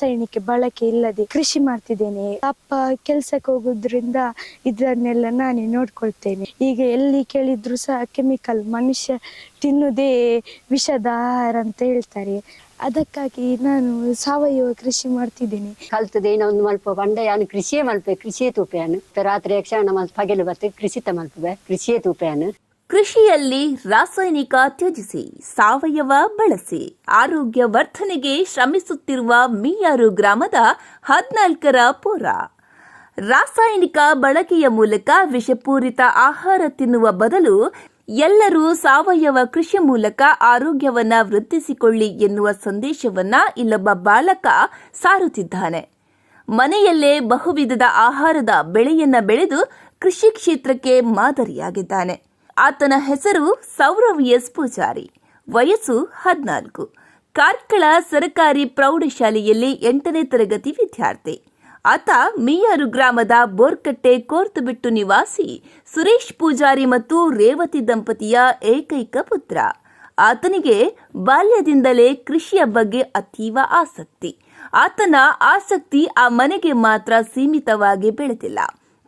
ರಾಸಾಯನಿಕ ಬಳಕೆ ಇಲ್ಲದೆ ಕೃಷಿ ಮಾಡ್ತಿದ್ದೇನೆ. ಅಪ್ಪ ಕೆಲ್ಸಕ್ಕೆ ಹೋಗೋದ್ರಿಂದ ಇದನ್ನೆಲ್ಲ ನಾನೇ ನೋಡ್ಕೊಳ್ತೇನೆ. ಈಗ ಎಲ್ಲಿ ಕೇಳಿದ್ರು ಸಹ ಕೆಮಿಕಲ್ ಮನುಷ್ಯ ತಿನ್ನುದೇ ವಿಷದ ಆಹಾರ ಅಂತ ಹೇಳ್ತಾರೆ. ಅದಕ್ಕಾಗಿ ನಾನು ಸಾವಯವ ಕೃಷಿ ಮಾಡ್ತಿದ್ದೇನೆ. ಕಲ್ತದೇನೋ ಒಂದು ಮಲ್ಪ ಬಂಡ ಯಾನು ಕೃಷಿಯೇ ಮಲ್ಪೆ, ಕೃಷಿಯೇ ತೂಪೆಯಾನು ರಾತ್ರಿ ಯಕ್ಷಗಾನ ಮಲ್ಪ ಪಗೆಲು ಕೃಷಿ ಕೃಷಿತ ಮಲ್ಪ ಕೃಷಿಯೇ ತೂಪೆಯಾನು ಕೃಷಿಯಲ್ಲಿ ರಾಸಾಯನಿಕ ತ್ಯಜಿಸಿ, ಸಾವಯವ ಬಳಸಿ, ಆರೋಗ್ಯ ವರ್ಧನೆಗೆ ಶ್ರಮಿಸುತ್ತಿರುವ ಮೀಯಾರು ಗ್ರಾಮದ ಹದಿನಾಲ್ಕರ ಪೋರ. ರಾಸಾಯನಿಕ ಬಳಕೆಯ ಮೂಲಕ ವಿಷಪೂರಿತ ಆಹಾರ ತಿನ್ನುವ ಬದಲು ಎಲ್ಲರೂ ಸಾವಯವ ಕೃಷಿ ಮೂಲಕ ಆರೋಗ್ಯವನ್ನ ವೃದ್ಧಿಸಿಕೊಳ್ಳಿ ಎನ್ನುವ ಸಂದೇಶವನ್ನ ಇಲ್ಲೊಬ್ಬ ಬಾಲಕ ಸಾರುತ್ತಿದ್ದಾನೆ. ಮನೆಯಲ್ಲೇ ಬಹುವಿಧದ ಆಹಾರದ ಬೆಳೆಯನ್ನ ಬೆಳೆದು ಕೃಷಿ ಕ್ಷೇತ್ರಕ್ಕೆ ಮಾದರಿಯಾಗಿದ್ದಾನೆ. ಆತನ ಹೆಸರು ಸೌರವ್ ಎಸ್ ಪೂಜಾರಿ. ವಯಸ್ಸು ಹದಿನಾಲ್ಕು. ಕಾರ್ಕಳ ಸರ್ಕಾರಿ ಪ್ರೌಢಶಾಲೆಯಲ್ಲಿ ಎಂಟನೇ ತರಗತಿ ವಿದ್ಯಾರ್ಥಿ. ಆತ ಮೀಯಾರು ಗ್ರಾಮದ ಬೋರ್ಕಟ್ಟೆ ಕೋರ್ತುಬಿಟ್ಟು ನಿವಾಸಿ, ಸುರೇಶ್ ಪೂಜಾರಿ ಮತ್ತು ರೇವತಿ ದಂಪತಿಯ ಏಕೈಕ ಪುತ್ರ. ಆತನಿಗೆ ಬಾಲ್ಯದಿಂದಲೇ ಕೃಷಿಯ ಬಗ್ಗೆ ಅತೀವ ಆಸಕ್ತಿ. ಆತನ ಆಸಕ್ತಿ ಆ ಮನೆಗೆ ಮಾತ್ರ ಸೀಮಿತವಾಗಿ ಬೆಳೆದಿಲ್ಲ.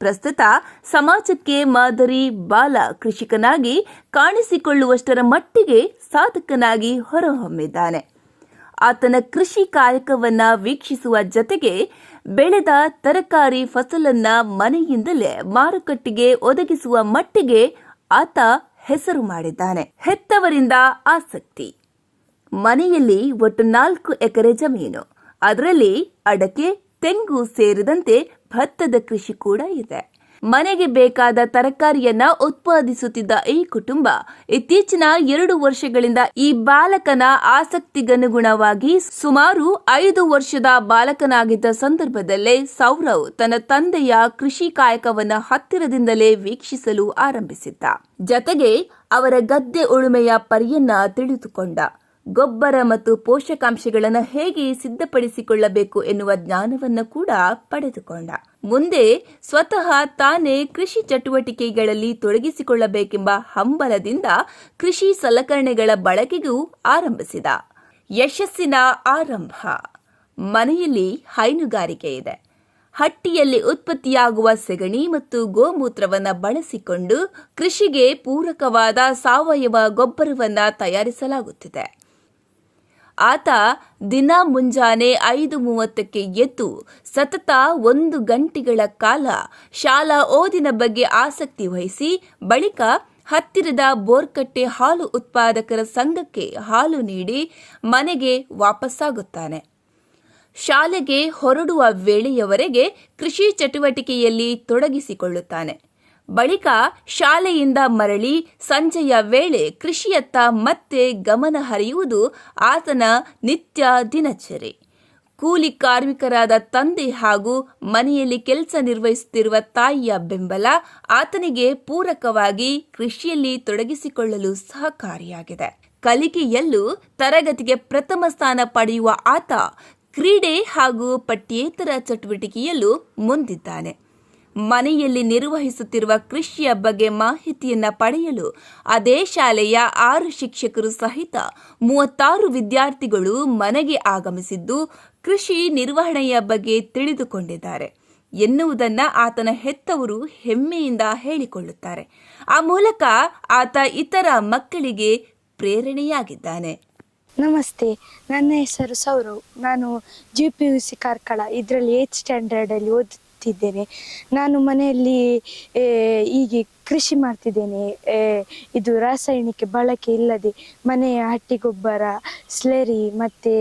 ಪ್ರಸ್ತುತ ಸಮಾಜಕ್ಕೆ ಮಾದರಿ ಬಾಲ ಕೃಷಿಕನಾಗಿ ಕಾಣಿಸಿಕೊಳ್ಳುವಷ್ಟರ ಮಟ್ಟಿಗೆ ಸಾಧಕನಾಗಿ ಹೊರಹೊಮ್ಮಿದ್ದಾನೆ. ಆತನ ಕೃಷಿ ಕಾಯಕವನ್ನ ವೀಕ್ಷಿಸುವ ಜತೆಗೆ ಬೆಳೆದ ತರಕಾರಿ ಫಸಲನ್ನ ಮನೆಯಿಂದಲೇ ಮಾರುಕಟ್ಟೆಗೆ ಒದಗಿಸುವ ಮಟ್ಟಿಗೆ ಆತ ಹೆಸರು ಮಾಡಿದ್ದಾನೆ. ಹೆತ್ತವರಿಂದ ಆಸಕ್ತಿ. ಮನೆಯಲ್ಲಿ ಒಟ್ಟು ನಾಲ್ಕು ಎಕರೆ ಜಮೀನು. ಅದರಲ್ಲಿ ಅಡಕೆ, ತೆಂಗು ಸೇರಿದಂತೆ ಭತ್ತದ ಕೃಷಿ ಕೂಡ ಇದೆ. ಮನೆಗೆ ಬೇಕಾದ ತರಕಾರಿಯನ್ನ ಉತ್ಪಾದಿಸುತ್ತಿದ್ದ ಈ ಕುಟುಂಬ ಇತ್ತೀಚಿನ ಎರಡು ವರ್ಷಗಳಿಂದ ಈ ಬಾಲಕನ ಆಸಕ್ತಿಗನುಗುಣವಾಗಿ ಸುಮಾರು ಐದು ವರ್ಷದ ಬಾಲಕನಾಗಿದ್ದ ಸಂದರ್ಭದಲ್ಲೇ ಸೌರವ್ ತನ್ನ ತಂದೆಯ ಕೃಷಿ ಕಾಯಕವನ್ನ ಹತ್ತಿರದಿಂದಲೇ ವೀಕ್ಷಿಸಲು ಆರಂಭಿಸಿದ್ದ. ಜತೆಗೆ ಅವರ ಗದ್ದೆ ಉಳುಮೆಯ ಪರಿಯನ್ನ ತಿಳಿದುಕೊಂಡ. ಗೊಬ್ಬರ ಮತ್ತು ಪೋಷಕಾಂಶಗಳನ್ನು ಹೇಗೆ ಸಿದ್ಧಪಡಿಸಿಕೊಳ್ಳಬೇಕು ಎನ್ನುವ ಜ್ಞಾನವನ್ನು ಕೂಡ ಪಡೆದುಕೊಂಡ. ಮುಂದೆ ಸ್ವತಃ ತಾನೇ ಕೃಷಿ ಚಟುವಟಿಕೆಗಳಲ್ಲಿ ತೊಡಗಿಸಿಕೊಳ್ಳಬೇಕೆಂಬ ಹಂಬಲದಿಂದ ಕೃಷಿ ಸಲಕರಣೆಗಳ ಬಳಕೆಗೂ ಆರಂಭಿಸಿದ. ಯಶಸ್ಸಿನ ಆರಂಭ. ಮನೆಯಲ್ಲಿ ಹೈನುಗಾರಿಕೆ ಇದೆ. ಹಟ್ಟಿಯಲ್ಲಿ ಉತ್ಪತ್ತಿಯಾಗುವ ಸೆಗಣಿ ಮತ್ತು ಗೋಮೂತ್ರವನ್ನ ಬಳಸಿಕೊಂಡು ಕೃಷಿಗೆ ಪೂರಕವಾದ ಸಾವಯವ ಗೊಬ್ಬರವನ್ನ ತಯಾರಿಸಲಾಗುತ್ತಿದೆ. ಆತ ದಿನ ಮುಂಜಾನೆ ಐದು ಮೂವತ್ತಕ್ಕೆ ಎದ್ದು ಸತತ ಒಂದು ಗಂಟೆಗಳ ಕಾಲ ಶಾಲಾ ಓದಿನ ಬಗ್ಗೆ ಆಸಕ್ತಿ ವಹಿಸಿ ಬಳಿಕ ಹತ್ತಿರದ ಬೋರ್ಕಟ್ಟೆ ಹಾಲು ಉತ್ಪಾದಕರ ಸಂಘಕ್ಕೆ ಹಾಲು ನೀಡಿ ಮನೆಗೆ ವಾಪಸ್ಸಾಗುತ್ತಾನೆ. ಶಾಲೆಗೆ ಹೊರಡುವ ವೇಳೆಯವರೆಗೆ ಕೃಷಿ ಚಟುವಟಿಕೆಯಲ್ಲಿ ತೊಡಗಿಸಿಕೊಳ್ಳುತ್ತಾನೆ. ಬಳಿಕ ಶಾಲೆಯಿಂದ ಮರಳಿ ಸಂಜೆಯ ವೇಳೆ ಕೃಷಿಯತ್ತ ಮತ್ತೆ ಗಮನ ಹರಿಯುವುದು ಆತನ ನಿತ್ಯ ದಿನಚರಿ. ಕೂಲಿ ಕಾರ್ಮಿಕರಾದ ತಂದೆ ಹಾಗೂ ಮನೆಯಲ್ಲಿ ಕೆಲಸ ನಿರ್ವಹಿಸುತ್ತಿರುವ ತಾಯಿಯ ಬೆಂಬಲ ಆತನಿಗೆ ಪೂರಕವಾಗಿ ಕೃಷಿಯಲ್ಲಿ ತೊಡಗಿಸಿಕೊಳ್ಳಲು ಸಹಕಾರಿಯಾಗಿದೆ. ಕಲಿಕೆಯಲ್ಲೂ ತರಗತಿಗೆ ಪ್ರಥಮ ಸ್ಥಾನ ಪಡೆಯುವ ಆತ ಕ್ರೀಡೆ ಹಾಗೂ ಪಠ್ಯೇತರ ಚಟುವಟಿಕೆಯಲ್ಲೂ ಮುಂದಿದ್ದಾನೆ. ಮನೆಯಲ್ಲಿ ನಿರ್ವಹಿಸುತ್ತಿರುವ ಕೃಷಿಯ ಬಗ್ಗೆ ಮಾಹಿತಿಯನ್ನ ಪಡೆಯಲು ಅದೇ ಶಾಲೆಯ ಆರು ಶಿಕ್ಷಕರು ಸಹಿತ ಮೂವತ್ತಾರು ವಿದ್ಯಾರ್ಥಿಗಳು ಮನೆಗೆ ಆಗಮಿಸಿದ್ದು ಕೃಷಿ ನಿರ್ವಹಣೆಯ ಬಗ್ಗೆ ತಿಳಿದುಕೊಂಡಿದ್ದಾರೆ. ಎನ್ನುವುದನ್ನ ಆತನ ಹೆತ್ತವರು ಹೆಮ್ಮೆಯಿಂದ ಹೇಳಿಕೊಳ್ಳುತ್ತಾರೆ. ಆ ಮೂಲಕ ಆತ ಇತರ ಮಕ್ಕಳಿಗೆ ಪ್ರೇರಣೆಯಾಗಿದ್ದಾನೆ. ನಮಸ್ತೆ, ನನ್ನ ಹೆಸರು ಸೌರವ್. ನಾನು G P U C Karkala ಇದರಲ್ಲಿ ಏತ್ ಸ್ಟ್ಯಾಂಡರ್ಡಲ್ಲಿ ಓದುತ್ತಿದ್ದೇನೆ ನಾನು ಮನೆಯಲ್ಲಿ ಹೀಗೆ ಕೃಷಿ ಮಾಡ್ತಿದ್ದೇನೆ. ಇದು ರಾಸಾಯನಿಕ ಬಳಕೆ ಇಲ್ಲದೆ ಮನೆಯ ಹಟ್ಟಿ ಗೊಬ್ಬರ, ಸ್ಲೆರಿ ಮತ್ತು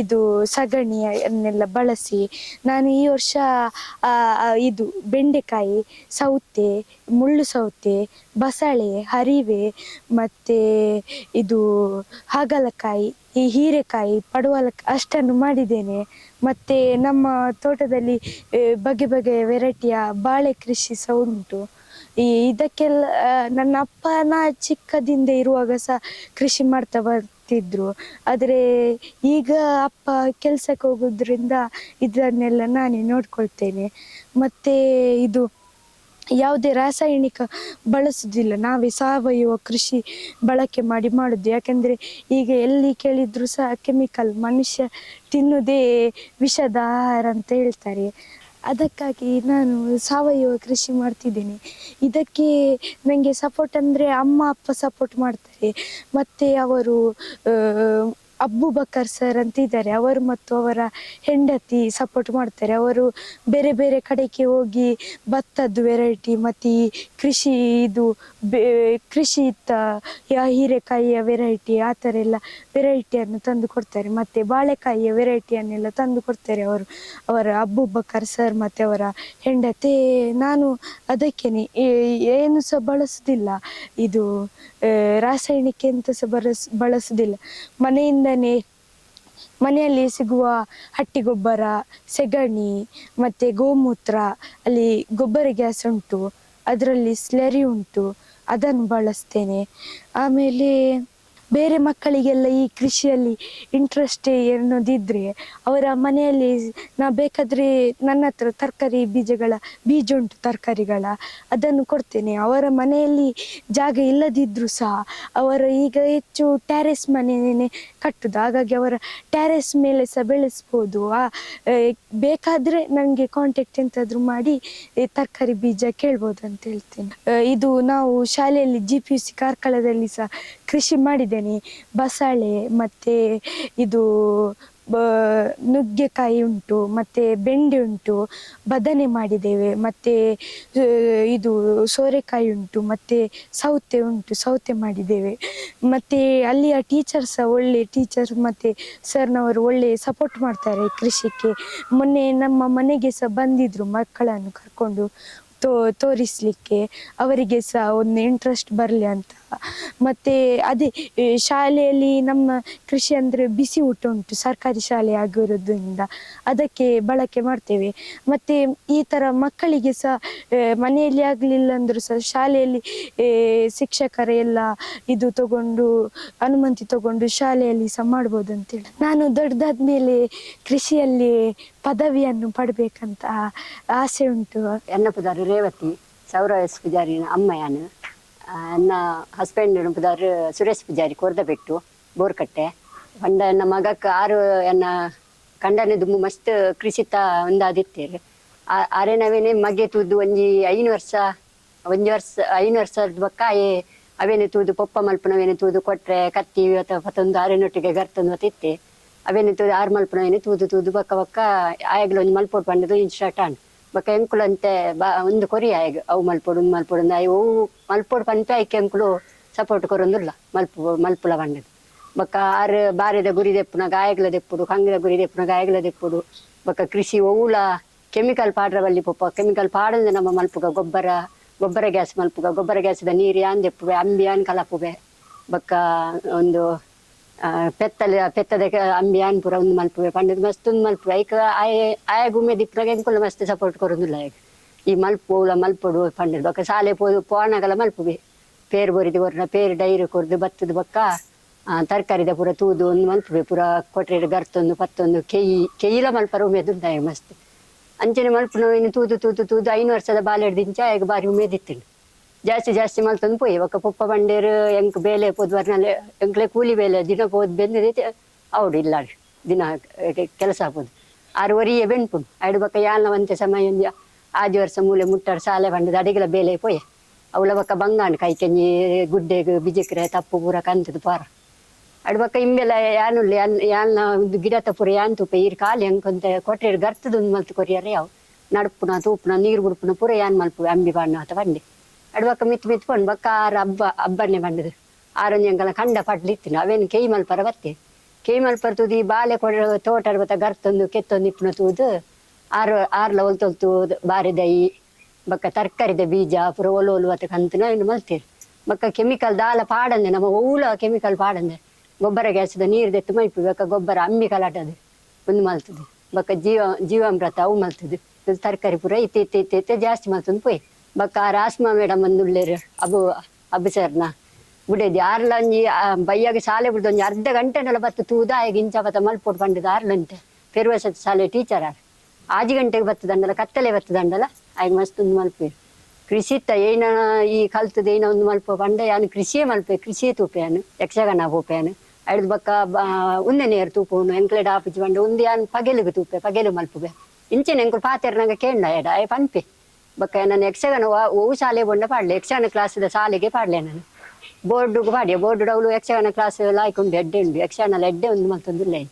ಇದು ಸಗಣಿಯನ್ನೆಲ್ಲ ಬಳಸಿ ನಾನು ಈ ವರ್ಷ ಇದು ಬೆಂಡೆಕಾಯಿ, ಸೌತೆ, ಮುಳ್ಳು ಸೌತೆ, ಬಸಳೆ, ಹರಿವೆ ಮತ್ತು ಇದು ಹಾಗಲಕಾಯಿ, ಈ ಹೀರೆಕಾಯಿ ಪಡುವಲ ಅಷ್ಟನ್ನು ಮಾಡಿದ್ದೇನೆ. ಮತ್ತು ನಮ್ಮ ತೋಟದಲ್ಲಿ ಬಗೆ ಬಗೆಯ ವೆರೈಟಿಯ ಬಾಳೆ ಕೃಷಿ ಸಹ ಉಂಟು. ಈ ಇದಕ್ಕೆಲ್ಲ ನನ್ನ ಅಪ್ಪನ ಚಿಕ್ಕದಿಂದ ಇರುವಾಗ ಸಹ ಕೃಷಿ ಮಾಡ್ತಾ ಬರ್ತಿದ್ರು. ಆದರೆ ಈಗ ಅಪ್ಪ ಕೆಲಸಕ್ಕೆ ಹೋಗೋದ್ರಿಂದ ಇದನ್ನೆಲ್ಲ ನಾನೇ ನೋಡ್ಕೊಳ್ತೇನೆ. ಮತ್ತೆ ಇದು ಯಾವುದೇ ರಾಸಾಯನಿಕ ಬಳಸುದಿಲ್ಲ. ನಾವೇ ಸಾವಯವ ಕೃಷಿ ಬಳಕೆ ಮಾಡಿ ಮಾಡುದು. ಯಾಕಂದ್ರೆ ಈಗ ಎಲ್ಲಿ ಕೇಳಿದ್ರು ಸಹ ಕೆಮಿಕಲ್ ಮನುಷ್ಯ ತಿನ್ನುದೇ ವಿಷದ ಆಹಾರ ಅಂತ ಹೇಳ್ತಾರೆ. ಅದಕ್ಕಾಗಿ ನಾನು ಸಾವಯವ ಕೃಷಿ ಮಾಡ್ತಿದ್ದೇನೆ. ಇದಕ್ಕೆ ನನಗೆ ಸಪೋರ್ಟ್ ಅಂದರೆ ಅಮ್ಮ ಅಪ್ಪ ಸಪೋರ್ಟ್ ಮಾಡ್ತಾರೆ. ಮತ್ತು ಅವರು ಆ, ಅಬ್ಬುಬಕರ್ ಸರ್ ಅಂತ ಇದ್ದಾರೆ ಅವರು ಮತ್ತು ಅವರ ಹೆಂಡತಿ ಸಪೋರ್ಟ್ ಮಾಡ್ತಾರೆ. ಅವರು ಬೇರೆ ಬೇರೆ ಕಡೆಗೆ ಹೋಗಿ ಭತ್ತದ್ದು ವೆರೈಟಿ ಮತ್ತು ಕೃಷಿ ಇದು ಕೃಷಿ ಇತ್ತ ಹೀರೆಕಾಯಿಯ ವೆರೈಟಿ ಆ ಥರ ಎಲ್ಲ ವೆರೈಟಿಯನ್ನು ತಂದು ಕೊಡ್ತಾರೆ. ಮತ್ತು ಬಾಳೆಕಾಯಿಯ ವೆರೈಟಿಯನ್ನೆಲ್ಲ ತಂದು ಕೊಡ್ತಾರೆ ಅವರು. ಅವರ ಅಬ್ಬುಬಕರ್ ಸರ್ ಮತ್ತು ಅವರ ಹೆಂಡತಿ. ನಾನು ಅದಕ್ಕೆ ಏನು ಸಹ ಬಳಸೋದಿಲ್ಲ. ಇದು ರಾಸಾಯನಿಕ ಎಂತ ಸಹ ಬಳಸ್ ಬಳಸುವುದಿಲ್ಲ ಮನೆಯಿಂದನೇ ಮನೆಯಲ್ಲಿ ಸಿಗುವ ಹಟ್ಟಿ ಗೊಬ್ಬರ, ಸೆಗಣಿ ಮತ್ತು ಗೋಮೂತ್ರ, ಅಲ್ಲಿ ಗೊಬ್ಬರ ಗ್ಯಾಸ್ ಉಂಟು. ಅದರಲ್ಲಿ ಸ್ಲರಿ ಉಂಟು. ಅದನ್ನು ಬಳಸ್ತೇನೆ. ಆಮೇಲೆ ಬೇರೆ ಮಕ್ಕಳಿಗೆಲ್ಲ ಈ ಕೃಷಿಯಲ್ಲಿ ಇಂಟ್ರೆಸ್ಟ್ ಅನ್ನೋದಿದ್ರೆ ಅವರ ಮನೆಯಲ್ಲಿ ನಾ ಬೇಕಾದ್ರೆ ನನ್ನ ಹತ್ರ ತರಕಾರಿ ಬೀಜಗಳ ಬೀಜ ಉಂಟು ತರಕಾರಿಗಳ ಅದನ್ನು ಕೊಡ್ತೇನೆ. ಅವರ ಮನೆಯಲ್ಲಿ ಜಾಗ ಇಲ್ಲದಿದ್ರು ಸಹ ಅವರ ಈಗ ಹೆಚ್ಚು ಟ್ಯಾರೆಸ್ ಮನೆಯೇ ಕಟ್ಟುದು. ಹಾಗಾಗಿ ಅವರ ಟ್ಯಾರೆಸ್ ಮೇಲೆ ಸಹ ಬೆಳೆಸ್ಬೋದು. ಆ, ಬೇಕಾದರೆ ನನಗೆ ಕಾಂಟ್ಯಾಕ್ಟ್ ಎಂತಾದ್ರೂ ಮಾಡಿ ತರಕಾರಿ ಬೀಜ ಕೇಳ್ಬೋದು ಅಂತ ಹೇಳ್ತೇನೆ ಇದು ನಾವು ಶಾಲೆಯಲ್ಲಿ ಜಿ ಪಿ ಯು ಸಿ ಕಾರ್ಕಳದಲ್ಲಿ ಸಹ ಕೃಷಿ ಮಾಡಿದ್ದೇನೆ. ಬಸಳೆ, ಮತ್ತು ಇದು ನುಗ್ಗೆಕಾಯಿ ಉಂಟು, ಮತ್ತು ಬೆಂಡೆ ಉಂಟು, ಬದನೆ ಮಾಡಿದ್ದೇವೆ. ಮತ್ತು ಇದು ಸೋರೆಕಾಯಿ ಉಂಟು, ಮತ್ತು ಸೌತೆ ಉಂಟು, ಸೌತೆ ಮಾಡಿದ್ದೇವೆ. ಮತ್ತು ಅಲ್ಲಿಯ ಟೀಚರ್ ಸಹ ಒಳ್ಳೆ ಟೀಚರ್ ಮತ್ತು ಸರ್ನವರು ಒಳ್ಳೆ ಸಪೋರ್ಟ್ ಮಾಡ್ತಾರೆ ಕೃಷಿಗೆ. ಮೊನ್ನೆ ನಮ್ಮ ಮನೆಗೆ ಸಹ ಬಂದಿದ್ದರು ಮಕ್ಕಳನ್ನು ಕರ್ಕೊಂಡು ತೋ, ತೋರಿಸಲಿಕ್ಕೆ. ಅವರಿಗೆ ಸಹ ಒಂದು ಇಂಟ್ರೆಸ್ಟ್ ಬರಲಿ ಅಂತ. ಮತ್ತು ಅದೇ ಶಾಲೆಯಲ್ಲಿ ನಮ್ಮ ಕೃಷಿ ಅಂದ್ರೆ ಬಿಸಿ ಊಟ ಉಂಟು, ಸರ್ಕಾರಿ ಶಾಲೆ ಆಗಿರೋದ್ರಿಂದ ಅದಕ್ಕೆ ಬಳಕೆ ಮಾಡ್ತೇವೆ. ಮತ್ತೆ ಈ ತರ ಮಕ್ಕಳಿಗೆ ಸಹ ಮನೆಯಲ್ಲಿ ಆಗಲಿಲ್ಲ ಅಂದರೂ ಸಹ ಶಾಲೆಯಲ್ಲಿ ಶಿಕ್ಷಕರ ಎಲ್ಲ ಇದು ತಗೊಂಡು, ಅನುಮತಿ ತಗೊಂಡು ಶಾಲೆಯಲ್ಲಿ ಸಹ ಮಾಡ್ಬೋದು ಅಂತೇಳಿ ನಾನು ದೊಡ್ಡದಾದ ಮೇಲೆ ಕೃಷಿಯಲ್ಲಿ ಪದವಿಯನ್ನು ಪಡಬೇಕಂತ ಆಸೆ ಉಂಟು. ಎನ್ನ ರೇವತಿ ರೇವತಿ ಸೌರಸ್ ಪೂಜಾರಿನ ಅಮ್ಮ ಎನ್ನ ಹಸ್ಬೆಂಡ್ ಪುದಾರು ಸುರೇಶ್ ಪೂಜಾರಿ ಕೊರ್ದಬೆಟ್ಟು ಬೋರ್ಕಟ್ಟೆ. ಪಂಡ ನನ್ನ ಮಗಕ್ಕೆ ಆರು ಎನ್ನ ಕಂಡನೆ ಮಸ್ತ್ ಕೃಷಿತ ಒಂದಾದಿತ್ತೇರು. ಆರೆ ನಾವೇನೆ ಮಗೆ ತೂದು ಒಂಜಿ ಐನು ವರ್ಷ, ಒಂಜಿ ವರ್ಷ, ಐನು ವರ್ಷದ ಬಕ್ಕ ಅವೇನೆ ತೂದು ಪೊಪ್ಪ ಮಲ್ಪನವೇನೆ ತೂದು ಕೊಟ್ರೆ ಕತ್ತಿ ಅಥವಾ ಪತ್ತೊಂದು ಆರೆನೊಟ್ಟಿಗೆ ಗರ್ತೊಂದು ತಿತ್ತೆ ಅವೇನೆ ತೂದು ಆರು ಮಲ್ಪನವೇನೆ ತೂದು ತೂದು ಬಕ್ಕ ಬಕ್ಕ ಆಯಗ್ಲ ಒಂದು ಬಂದದ್ದು ಪಂಡದು ಇನ್ಸ್ಟಾಟ್ ಆನ್ ಬೊಕ ಎಂಕುಲಂತೆ ಬಾ ಒಂದು ಕೊರಿ ಆಯಗ್, ಅವು ಮಲ್ಪೋಡು ಮಲ್ಪೋಡು ಅವು ಮಲ್ಪೋಡು ಪಂಪೆ ಐಕೆ ಎಂಕುಲು ಸಪೋರ್ಟ್ ಕೊರೊಂದುಲ್ಲ, ಮಲ್ಪು ಮಲ್ಪುಲ ಬಂಡದು. ಬೊಕ್ಕ ಆರು ಬಾರಿದ ಗುರಿ ದೆಪ್ಪುನ, ಗಾಯಗ್ಲ ದೆಪ್ಪುಡು ಕಂಗಿದ ಗುರಿ ದೆಪ್ಪುನ, ಗಾಯಗ್ಲ ದೆಪ್ಪುಡು. ಬೊಕ್ಕ ಕೃಷಿ ಒವುಲ ಕೆಮಿಕಲ್ ಪಾಡ್ರ ಬಲ್ಲಿ ಪೊಪ್ಪ, ಕೆಮಿಕಲ್ ಪಾಡಂದೆ ನಮ್ಮ ಮಲ್ಪುಗ ಗೊಬ್ಬರ ಗೊಬ್ಬರ ಗ್ಯಾಸ್ ಮಲ್ಪುಗ, ಗೊಬ್ಬರ ಗ್ಯಾಸ್ದ ನೀರು ಯಾನ್ ದೆಪ್ಪುವೆ ಅಂಬಿ ಯಾನ್ ಕಲಪುವೆ. ಬೊಕ್ಕ ಒಂದು ಪೆತ್ತಲ, ಪೆತ್ತದ ಅಂಬಿ ಅನ್ಪುರ ಪೂರ ಒಂದು ಮಲ್ಪುವೆ ಪಂಡದ ಮಸ್ತ್ ಒಂದು ಮಲ್ಪುವೆ. ಐಕ ಆಯ ಆಯ ಗುಮ್ಮೆ ದಿಪ್ಪನಾಗ ಎಂಕುಲ ಮಸ್ತ್ ಸಪೋರ್ಟ್ ಕೊರೊಂದಿಲ್ಲ ಈಗ. ಈ ಮಲ್ಪುಲ ಮಲ್ಪೊಡು ಪಂಡದ ಬೊಕ್ಕ ಸಾಲೆ ಪೋದು ಪೋಣಗಲ ಮಲ್ಪುವೆ. ಪೇರು ಬರಿದು ಕೊರ್ನ ಪೇರು ಡೈರಿ ಕೊರ್ದು ಬತ್ತದ ಬೊಕ್ಕ ತರಕಾರಿದ ಪೂರ ತೂದು ಒಂದು ಮಲ್ಪುವೆ. ಪೂರ ಕೊಟ್ರೆ ಗರ್ತೊಂದು, ಪತ್ತೊಂದು, ಕೆಯಿ, ಕೆಯಿಲ ಮಲ್ಪರ ಉಮೇದುಂಟಾಯ ಮಸ್ತ್. ಅಂಚನೆ ಮಲ್ಪುನ ಇನ್ನು ತೂದು ತೂದು ತೂದು ಐನು ವರ್ಷದ ಬಾಲೆಡ್ದಿಂಚ ಈಗ ಬಾರಿ ಉಮೇದಿತ್ತಿಂಡು ಜಾಸ್ತಿ ಜಾಸ್ತಿ ಮಲ್ತೊಂದು ಪೋಯಿ. ಒಕ್ಕ ಪುಪ್ಪ ಬಂಡೇರು, ಎಂಕ್ ಬೇಲೆ ಪೋದ್ ಎಂಕ್ಲೆ ಕೂಲಿ ಬೇಲೆ ದಿನ ಪೋದ್ ರೀತಿ ಅವ್ರು ಇಲ್ಲ ದಿನ ಕೆಲಸ ಆಪೋದು ಆರು ವರಿಯೇ ಬೆಣ್ಪುಂಡು ಐಡು ಬಕ್ಕ ಯಾಲ್ನ ಒಂತೆ ಸಮಯ ಒಂಜಿ ಆಜಿ ವರ್ಷ ಮೂಲೆ ಮುಟ್ಟರ್ ಸಾಲೆ ಬಂಡದ ಅಡಿಗೆಲ ಬೇಲೆ ಪೋಯೆ. ಅವಳ ಬಕ್ಕ ಬಂಗಾಂಡ್ ಕೈ ಕೆಂಜಿ ಗುಡ್ಡೆಗ್ ಬಿಜಿಕ್ರೆ, ತಪ್ಪು ಪೂರ ಕಂತದ ಪಾರ. ಅಡ್ ಬಕ್ಕ ಇಂಬೆಲ್ಲ ಯಾನುಲ್ಲ, ಯಾನ್, ಯಾಲ್ನ ಒಂದು ಗಿಡ ತಪ್ಪುರ ಯಾನ್ ತುಪ್ಪ ಇರ್ ಕಾಲಿ ಹೆಂಗಂತ ಕೊಟ್ಟರೆ ಗರ್ತದ ಒಂದು ಮಲ್ತು ಕೊರಿಯಾರ ಯಾವ ನಡ್ಪುನ ತೂಪುನ ನೀರು ಗುಡುಪುನ ಪೂರ ಯಾನ್ ಮಲ್ಪು ಅಂಬಿ ಬಾಣ ಆತ ಬಂಡೆ ಅಡ್ ಬಕ್ಕ ಮಿತ್ ಮಿತ್ ಪೊಂಡು ಹಬ್ಬ ಹಬ್ಬನೇ ಬಂದದ್ದು. ಆರೊಂಜಿ ಅಂಕಲ ಕಂಡ ಪಡ್ಲಿತ್ತಿನ ಅವೇನು ಕೇಯಿ ಮಲ್ಪರ ಬತ್ತೆ? ಕೇಯಿ ಮಲ್ಪರ ತೂದಿ ಬಾಲೆ ಕೊಡ ತೋಟ ಬತ್ತ ಗರ್ತೊಂದು, ಕೆತ್ತೊಂದು ಇಪ್ಪುನ ತೂದು, ಆರು, ಆರ್ಲ ಒಲ್ತೊಲ್ತು ಬಾರಿದೈ ಬಕ್ಕ ತರಕಾರಿದ ಬೀಜ, ಪೂರ ಒಲು ಒಲು ಅತ್ತ ಕಂತನ ಇನ್ನು ಮಲ್ತೀರಿ ಬಕ್ಕ ಕೆಮಿಕಲ್ ದಾಲ ಪಾಡಂದೆ, ನಮ್ಮ ಊಲ ಕೆಮಿಕಲ್ ಪಾಡಂದೆ. ಗೊಬ್ಬರ ಗ್ಯಾಸದ ನೀರು ದೆತ್ತು ಮೈಪು, ಬಕ್ಕ ಗೊಬ್ಬರ ಅಮ್ಮಿ ಕಲಾಟದು. ಒಂದು ಮಲ್ತದೆ. ಬಕ್ಕ ಜೀವ, ಜೀವಾಮೃತ ಅವು ಮಲ್ತದೆ. ತರಕಾರಿ ಪೂರ ಇತ್ತೆ ಇತ್ತೆ ಇತ್ತೆ, ಜಾಸ್ತಿ ಮಲ್ತಂದು ಪೋಯ್. ಬಕ್ಕ ರಾಸ್ಮಾ ಮೇಡಮ್ ಬಂದುಳ್ಳೇರು ಅಬು ಅಬು ಸರ್ನ ಬುಡೇದಿ ಆರ್ಲಂಜಿ ಬಯ್ಯಾಗ ಶಾಲೆ ಬಿಡ್ದು ಒಂಜಿ ಅರ್ಧ ಗಂಟೆನೆಲ್ಲ ಬತ್ತು ತೂದ ಆಗ ಇಂಚ ಬತ್ತ ಮಲ್ಪೊಡು ಪಂಡದ ಆರ್ಲಂತೆ. ಪೆರುವಸದ ಶಾಲೆ ಟೀಚರ್ ಆರ್ ಆಜಿ ಗಂಟೆಗೆ ಬತ್ತದಂಡಲ ಕತ್ತಲೆ ಬತ್ತದಂಡಲ ಆಗ ಮಸ್ತ್ ಒಂದು ಮಲ್ಪಿ ಕೃಷಿ ಇತ್ತ ಏನ ಈ ಕಲ್ತದ ಏನೋ ಒಂದು ಮಲ್ಪ ಪಂಡ ಯಾನು, ಕೃಷಿಯೇ ಮಲ್ಪೆ, ಕೃಷಿಯೇ ತೂಪೆಯಾನು ಯಕ್ಷಗಾನ ಹೋಪೆಯಾನು ಐದು ಬಕ್ಕ ಉಂದೆ ನೀರು ತೂಪುನು ಎಂಕ್ಲೆಡ್ ಆಪಿಜಿ ಬಂಡ ಒಂದು ಯಾನು ಪಗೆಲಿಗೆ ತೂಪೆ, ಪಗೆಲು ಮಲ್ಪುವೆ. ಇಂಚಿನ ಎಂಕುಲು ಪಾತೆರ್ನಾಗ ಕೇಂಡ ಎಡ ಪನ್ಪೆ. ಬಕ್ಕ ನಾನು ಯಕ್ಷಗಾನ ಓ ಶಾಲೆ ಬಂಡ ಪಾಡ್ಲೆ ಯಕ್ಷಗಾನ ಕ್ಲಾಸ್ದ ಶಾಲೆಗೆ ಪಾಡ್ಲೆ ನಾನು. ಬೋರ್ಡ್ ಪಾಡ್ಯ ಬೋರ್ಡ್ ಅವಳು ಯಕ್ಷಗಾನ ಕ್ಲಾಸ್ ಲಾಯ್ಕೊಂಡು ಎಡ್ಡೆ ಉಂಡು ಯಕ್ಷಗಾನ ಎಡ್ಡೆ ಒಂದು ಮತ್ತೊಂದು ಲೈ